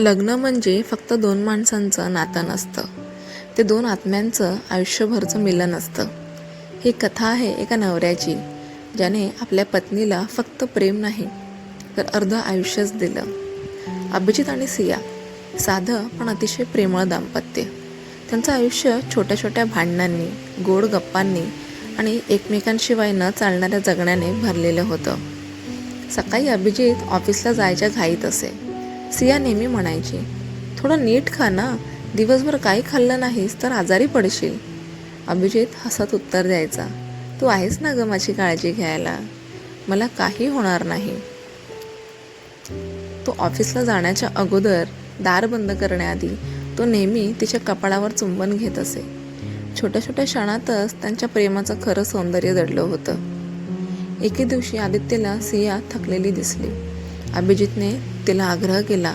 लग्न म्हणजे फक्त दोन माणसांचं नातं नसतं. ते दोन आत्म्यांचं आयुष्यभरचं मिलन असतं. ही कथा आहे एका नवऱ्याची ज्याने आपल्या पत्नीला फक्त प्रेम नाही तर अर्ध आयुष्यच दिलं. अभिजित आणि सिया साधं पण अतिशय प्रेमळ दाम्पत्य. त्यांचं आयुष्य छोट्या छोट्या भांडणांनी गोड गप्पांनी आणि एकमेकांशिवाय न चालणाऱ्या जगण्याने भरलेलं होतं. सकाळी अभिजित ऑफिसला जायच्या घाईत असे. सिया नेहमी म्हणायची थोडं नीट खा ना दिवसभर काही खाल्लं नाहीस तर आजारी पडशील. अभिजित हसत उत्तर द्यायचा तू आहेस ना ग माझी काळजी घ्यायला मला काही होणार नाही. तो ऑफिसला जाण्याच्या अगोदर दार बंद करण्याआधी तो नेहमी तिच्या कपाळावर चुंबन घेत असे. छोट्या छोट्या क्षणातच त्यांच्या प्रेमाचं खरं सौंदर्य दडलं होतं. एके दिवशी आदित्यला सिया थकलेली दिसली. अभिजितने तिला आग्रह केला.